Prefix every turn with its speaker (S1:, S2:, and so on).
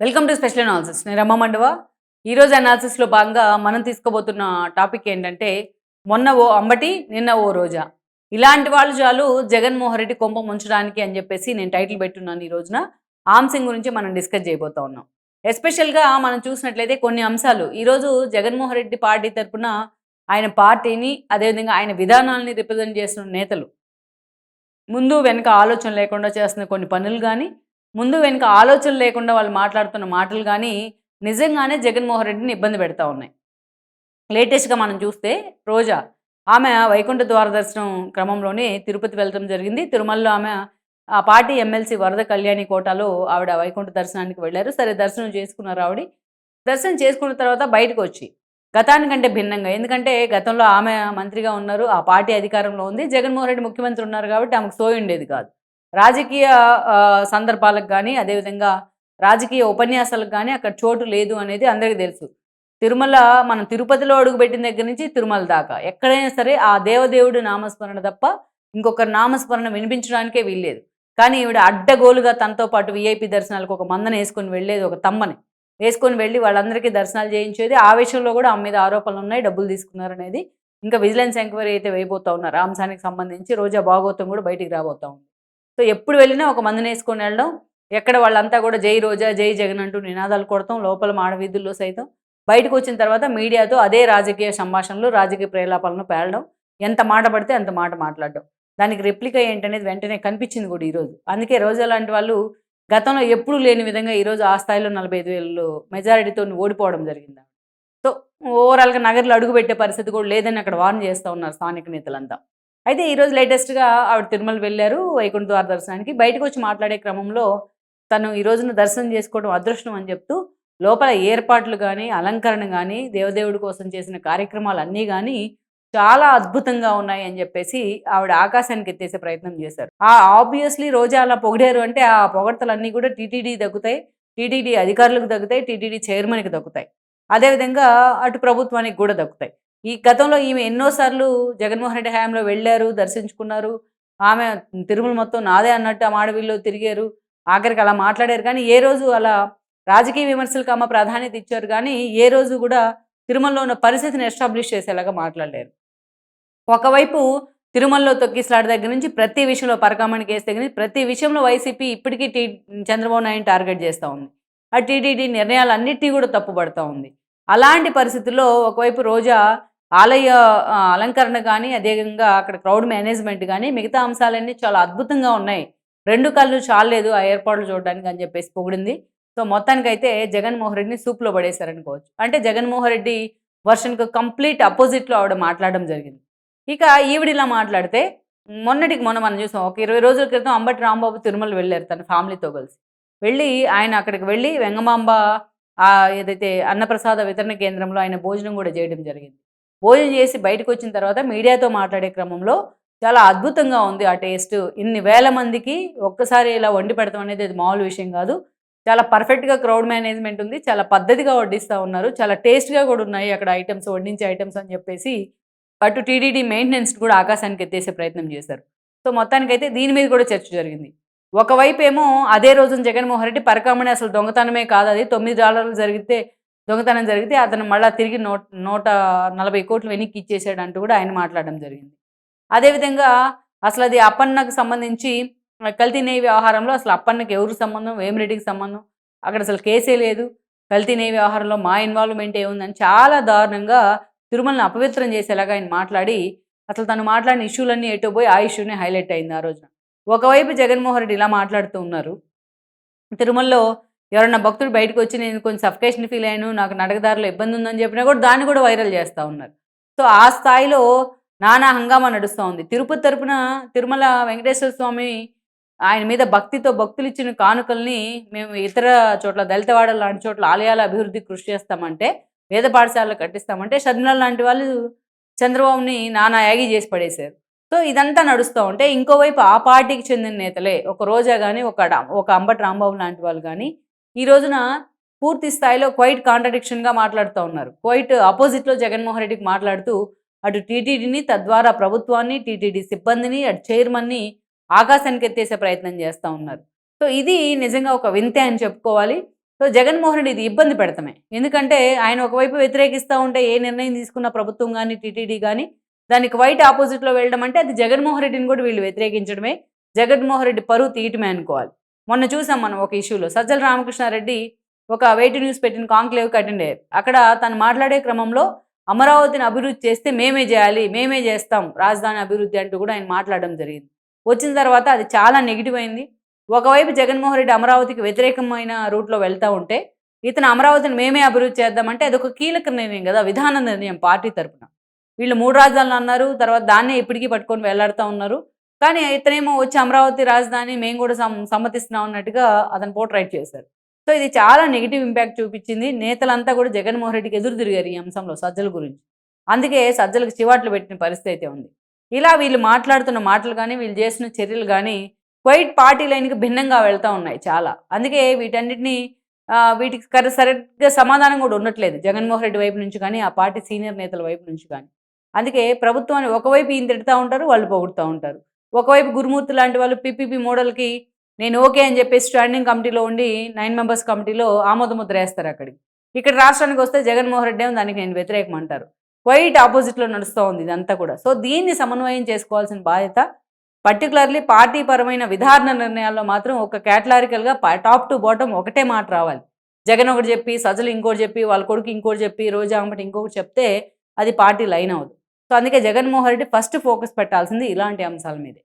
S1: Welcome to special analysis నేను రమ్మ మండవ. ఈరోజు అనాలిసిస్లో భాగంగా మనం తీసుకోబోతున్న టాపిక్ ఏంటంటే మొన్న ఓ అంబటి నిన్న ఓ రోజా. ఇలాంటి వాళ్ళు చాలు జగన్మోహన్ రెడ్డి కొంప ముంచడానికి అని చెప్పేసి నేను టైటిల్ పెట్టున్నాను ఈ రోజున. ఆమ్సింగ్ గురించి మనం డిస్కస్ చేయబోతా ఉన్నాం. ఎస్పెషల్గా మనం చూసినట్లయితే కొన్ని అంశాలు. ఈరోజు జగన్మోహన్ రెడ్డి పార్టీ తరఫున ఆయన పార్టీని అదేవిధంగా ఆయన విధానాలని రిప్రజెంట్ చేస్తున్న నేతలు. ముందు వెనుక ఆలోచన లేకుండా చేస్తున్న కొన్ని పనులు కానీ ముందు వెనుక ఆలోచన లేకుండా వాళ్ళు మాట్లాడుతున్న మాటలు కానీ నిజంగానే జగన్మోహన్ రెడ్డిని ఇబ్బంది పెడతా ఉన్నాయి. లేటెస్ట్గా మనం చూస్తే రోజా ఆమె వైకుంఠ ద్వార దర్శనం క్రమంలోనే తిరుపతి వెళ్ళడం జరిగింది. తిరుమలలో ఆమె ఆ పార్టీ ఎమ్మెల్సీ వరద కళ్యాణి కోటాలో ఆవిడ వైకుంఠ దర్శనానికి వెళ్ళారు. సరే దర్శనం చేసుకున్నారు ఆవిడ. దర్శనం చేసుకున్న తర్వాత బయటకు వచ్చి గతానికంటే భిన్నంగా ఎందుకంటే గతంలో ఆమె మంత్రిగా ఉన్నారు ఆ పార్టీ అధికారంలో ఉంది. జగన్మోహన్ రెడ్డి ముఖ్యమంత్రి ఉన్నారు కాబట్టి ఆమెకు సోయి ఉండేది కాదు. రాజకీయ ఆ, సందర్భాలకు కానీ అదేవిధంగా రాజకీయ ఉపన్యాసాలకు కానీ అక్కడ చోటు లేదు అనేది అందరికీ తెలుసు. తిరుమల మనం తిరుపతిలో అడుగుపెట్టిన దగ్గర నుంచి తిరుమల దాకా. ఎక్కడైనా సరే ఆ దేవదేవుడు నామస్మరణ తప్ప ఇంకొకరు నామస్మరణ వినిపించడానికే వీల్లేదు. కానీ ఈవిడ అడ్డగోలుగా తనతో పాటు విఐపి దర్శనాలకు ఒక మందన వేసుకొని వెళ్ళేది ఒక తమ్మని. వేసుకొని వెళ్ళి వాళ్ళందరికీ దర్శనాలు చేయించేది. ఆ విషయంలో కూడా ఆమె మీద ఆరోపణలు ఉన్నాయి. డబ్బులు తీసుకున్నారు అనేది. ఇంకా విజిలెన్స్ ఎంక్వైరీ అయితే వేయబోతా ఉన్నారు. ఆ అంశానికి సంబంధించి రోజా భాగవతం కూడా బయటికి రాబోతా ఉంది. సో ఎప్పుడు వెళ్ళినా ఒక మందిని వేసుకొని వెళ్ళడం ఎక్కడ వాళ్ళంతా కూడా జై రోజా జై జగన్ అంటూ నినాదాలు కొడతాం లోపల మాడవీధుల్లో సైతం. బయటకు వచ్చిన తర్వాత మీడియాతో అదే రాజకీయ సంభాషణలు రాజకీయ ప్రేలాపాలను పేలడం. ఎంత మాట పడితే అంత మాట మాట్లాడడం. దానికి రెప్లికా ఏంటనేది వెంటనే కనిపించింది కూడా ఈరోజు. అందుకే రోజా లాంటి వాళ్ళు గతంలో ఎప్పుడూ లేని విధంగా ఈరోజు ఆ స్థాయిలో నలభై ఐదు వేలు మెజారిటీతో ఓడిపోవడం జరిగింది. సో ఓవరాల్గా నగర్లో అడుగుపెట్టే పరిస్థితి కూడా లేదని అక్కడ వార్న్ చేస్తూ ఉన్నారు స్థానిక నేతలంతా. అయితే ఈరోజు లేటెస్ట్గా ఆవిడ తిరుమల వెళ్ళారు వైకుంఠ ద్వార దర్శనానికి. బయటకు వచ్చి మాట్లాడే క్రమంలో తను ఈ రోజున దర్శనం చేసుకోవడం అదృష్టం అని చెప్తూ లోపల ఏర్పాట్లు కానీ అలంకరణ కానీ దేవదేవుడి కోసం చేసిన కార్యక్రమాలు అన్నీ కానీ చాలా అద్భుతంగా ఉన్నాయి అని చెప్పేసి ఆవిడ ఆకాశానికి ఎత్తేసే ప్రయత్నం చేశారు. ఆ ఆబ్వియస్లీ రోజా అలా పొగిడారు అంటే ఆ పొగడతలన్నీ కూడా టీటీడీ దక్కుతాయి టీటీడీ అధికారులకు దక్కుతాయి టీటీడీ చైర్మన్కి దక్కుతాయి అదేవిధంగా అటు ప్రభుత్వానికి కూడా దక్కుతాయి ఈ గతంలో ఈమె ఎన్నోసార్లు జగన్మోహన్ రెడ్డి హయాంలో వెళ్ళారు దర్శించుకున్నారు. ఆమె తిరుమల మొత్తం నాదే అన్నట్టు ఆ మాడవిల్లో తిరిగారు. ఆఖరికి అలా మాట్లాడారు. కానీ ఏ రోజు అలా రాజకీయ విమర్శలకు ఆమె ప్రాధాన్యత ఇచ్చారు. కానీ ఏ రోజు కూడా తిరుమలలో ఉన్న పరిస్థితిని ఎస్టాబ్లిష్ చేసేలాగా మాట్లాడలేరు. ఒకవైపు తిరుమలలో తొక్కిసలాట దగ్గర నుంచి ప్రతి విషయంలో పరకామణి కేసు దగ్గర నుంచి ప్రతి విషయంలో వైసీపీ ఇప్పటికీ టీ చంద్రబాబు నాయుడు టార్గెట్ చేస్తూ ఉంది. ఆ టీటీడీ నిర్ణయాలన్నిటి కూడా తప్పుపడతా ఉంది. అలాంటి పరిస్థితుల్లో ఒకవైపు రోజా ఆలయ అలంకరణ కానీ అదేవిధంగా అక్కడ క్రౌడ్ మేనేజ్మెంట్ కానీ మిగతా అంశాలన్నీ చాలా అద్భుతంగా ఉన్నాయి. రెండు కళ్ళు చాలేదు ఆ ఏర్పాట్లు చూడడానికి అని చెప్పేసి పొగిడింది. సో మొత్తానికైతే జగన్మోహన్ రెడ్డిని సూప్లో పడేశారనుకోవచ్చు. అంటే జగన్మోహన్ రెడ్డి వర్షన్కు కంప్లీట్ అపోజిట్లో ఆవిడ మాట్లాడడం జరిగింది. ఇక ఈవిడ ఇలా మాట్లాడితే మొన్నటికి మొన్న మనం చూసాం ఒక ఇరవై రోజుల క్రితం అంబటి రాంబాబు తిరుమల వెళ్ళారు తన ఫ్యామిలీతో కలిసి. వెళ్ళి ఆయన అక్కడికి వెళ్ళి వెంగమాంబ ఏదైతే అన్నప్రసాద వితరణ కేంద్రంలో ఆయన భోజనం కూడా చేయడం జరిగింది. భోజనం చేసి బయటకు వచ్చిన తర్వాత మీడియాతో మాట్లాడే క్రమంలో చాలా అద్భుతంగా ఉంది ఆ టేస్ట్. ఇన్ని వేల మందికి ఒక్కసారి ఇలా వండి పెడతాం అనేది అది మామూలు విషయం కాదు. చాలా పర్ఫెక్ట్గా క్రౌడ్ మేనేజ్మెంట్ ఉంది. చాలా పద్ధతిగా వడ్డిస్తూ ఉన్నారు. చాలా టేస్ట్గా కూడా ఉన్నాయి అక్కడ ఐటమ్స్ వడ్డించే ఐటమ్స్ అని చెప్పేసి. అటు టీడీడీ మెయింటెనెన్స్ కూడా ఆకాశానికి ఎత్తేసే ప్రయత్నం చేశారు. సో మొత్తానికైతే దీని మీద కూడా చర్చ జరిగింది. ఒకవైపు ఏమో అదే రోజున జగన్మోహన్ రెడ్డి పరకామణి అసలు దొంగతనమే కాదు అది తొమ్మిది డాలర్లు జరిగితే దొంగతనం జరిగితే అతను మళ్ళీ తిరిగి నూట నూట నలభై కోట్లు వెనక్కి ఇచ్చేసాడు అంటూ కూడా ఆయన మాట్లాడడం జరిగింది. అదేవిధంగా అసలు అది అప్పన్నకు సంబంధించి కల్తీ నెయ్యి వ్యవహారంలో అసలు అప్పన్నకి ఎవరు సంబంధం వేమిరెడ్డికి సంబంధం? అక్కడ అసలు కేసే లేదు. కల్తీ నెయ్యి వ్యవహారంలో మా ఇన్వాల్వ్మెంట్ ఏముందని చాలా దారుణంగా తిరుమలని అపవిత్రం చేసేలాగా ఆయన మాట్లాడి అసలు తను మాట్లాడిన ఇష్యూలన్నీ ఎటో పోయి ఆ ఇష్యూనే హైలైట్ అయింది ఆ రోజున. ఒకవైపు జగన్మోహన్ రెడ్డి ఇలా మాట్లాడుతూ ఉన్నారు. తిరుమలలో ఎవరన్నా భక్తుడు బయటకు వచ్చి నేను కొంచెం సఫికేషన్ ఫీల్ అయ్యాను నాకు నడకదారిలో ఇబ్బంది ఉందని చెప్పినా కూడా దాన్ని కూడా వైరల్ చేస్తూ ఉన్నారు. సో ఆ స్థాయిలో నానా హంగామా నడుస్తూ ఉంది. తిరుపతి తరపున తిరుమల వెంకటేశ్వర స్వామి ఆయన మీద భక్తితో భక్తులు ఇచ్చిన కానుకల్ని మేము ఇతర చోట్ల దళితవాడ లాంటి చోట్ల ఆలయాల అభివృద్ధి కృషి చేస్తామంటే వేద పాఠశాలలు కట్టిస్తామంటే షర్మిల లాంటి వాళ్ళు చంద్రబాబుని నానా యాగి చేసి పడేశారు. సో ఇదంతా నడుస్తూ ఉంటే ఇంకోవైపు ఆ పార్టీకి చెందిన నేతలే ఒక రోజా కానీ ఒక ఒక అంబటి రాంబాబు లాంటి వాళ్ళు కానీ ఈ రోజున పూర్తి స్థాయిలో క్వైట్ కాంట్రడిక్షన్గా మాట్లాడుతూ ఉన్నారు. క్వైట్ ఆపోజిట్లో జగన్మోహన్ రెడ్డికి మాట్లాడుతూ అటు టీటీడీని తద్వారా ప్రభుత్వాన్ని టీటీడీ సిబ్బందిని అటు చైర్మన్ని ఆకాశానికి ఎత్తేసే ప్రయత్నం చేస్తూ ఉన్నారు. సో ఇది నిజంగా ఒక వింతే అని చెప్పుకోవాలి. సో జగన్మోహన్ రెడ్డి ఇది ఇబ్బంది పెడతామే. ఎందుకంటే ఆయన ఒకవైపు వ్యతిరేకిస్తూ ఉంటే ఏ నిర్ణయం తీసుకున్న ప్రభుత్వం కానీ టీటీడీ కానీ దానికి వైట్ ఆపోజిట్లో వెళ్ళడం అంటే అది జగన్మోహన్ రెడ్డిని కూడా వీళ్ళు వ్యతిరేకించడమే. జగన్మోహన్ రెడ్డి పరువు తీయటమే అనుకోవాలి. మొన్న చూసాం మనం ఒక ఇష్యూలో. సజ్జల రామకృష్ణారెడ్డి ఒక వెయిట్ న్యూస్ పెట్టిన కాంక్లేవ్కి అటెండ్ అయ్యారు అక్కడ తను మాట్లాడే క్రమంలో అమరావతిని అభివృద్ధి చేస్తే మేమే చేయాలి మేమే చేస్తాం రాజధాని అభివృద్ధి అంటూ కూడా ఆయన మాట్లాడడం జరిగింది. వచ్చిన తర్వాత అది చాలా నెగిటివ్ అయింది. ఒకవైపు జగన్మోహన్ రెడ్డి అమరావతికి వ్యతిరేకమైన రూట్లో వెళ్తూ ఉంటే ఇతను అమరావతిని మేమే అభివృద్ధి చేద్దామంటే అది ఒక కీలక నిర్ణయం కదా విధాన నిర్ణయం పార్టీ తరపున. వీళ్ళు మూడు రాజధానులు అన్నారు తర్వాత దాన్నే ఇప్పటికీ పట్టుకొని వెళ్ళాడుతూ ఉన్నారు. కానీ ఇతనేమో వచ్చి అమరావతి రాజధాని మేము కూడా సమ్ సమ్మతిస్తున్నాం అన్నట్టుగా అతను పోర్ట్రైట్ చేశారు. సో ఇది చాలా నెగిటివ్ ఇంపాక్ట్ చూపించింది. నేతలంతా కూడా జగన్మోహన్ రెడ్డికి ఎదురు తిరిగారు ఈ అంశంలో సజ్జల గురించి. అందుకే సజ్జలకు చివాట్లు పెట్టిన పరిస్థితి అయితే ఉంది. ఇలా వీళ్ళు మాట్లాడుతున్న మాటలు కానీ వీళ్ళు చేసిన చర్యలు కానీ క్వైట్ పార్టీ లైన్కి భిన్నంగా వెళ్తూ ఉన్నాయి చాలా. అందుకే వీటన్నిటిని వీటికి కర- సరిగ్గా సమాధానం కూడా ఉండట్లేదు జగన్మోహన్ రెడ్డి వైపు నుంచి కానీ ఆ పార్టీ సీనియర్ నేతల వైపు నుంచి కానీ. అందుకే ప్రభుత్వాన్ని ఒకవైపు ఈయన తిడుతూ ఉంటారు వాళ్ళు పొగుడుతూ ఉంటారు. ఒకవైపు గురుమూర్తి లాంటి వాళ్ళు పిపిపి మోడల్కి నేను ఓకే అని చెప్పి స్టాండింగ్ కమిటీలో ఉండి నైన్ మెంబర్స్ కమిటీలో ఆమోదముద్ర వేస్తారు అక్కడికి. ఇక్కడ రాష్ట్రానికి వస్తే జగన్మోహన్ రెడ్డి ఏమో దానికి నేను వ్యతిరేకం అంటారు క్వైట్ ఆపోజిట్లో నడుస్తూ ఉంది ఇదంతా కూడా. సో దీన్ని సమన్వయం చేసుకోవాల్సిన బాధ్యత పర్టికులర్లీ పార్టీ పరమైన విధాన నిర్ణయాల్లో మాత్రం ఒక కేటలారికల్గా టాప్ టు బాటమ్ ఒకటే మాట రావాలి. జగన్ ఒకటి చెప్పి సజలు ఇంకోటి చెప్పి వాళ్ళ కొడుకు ఇంకోటి చెప్పి రోజా అంబటి ఇంకొకటి చెప్తే అది పార్టీ లైన్ అవుతుంది సో అందుకే జగన్మోహన్ రెడ్డి ఫస్ట్ ఫోకస్ పెట్టాల్సింది ఇలాంటి అంశాల మీదే.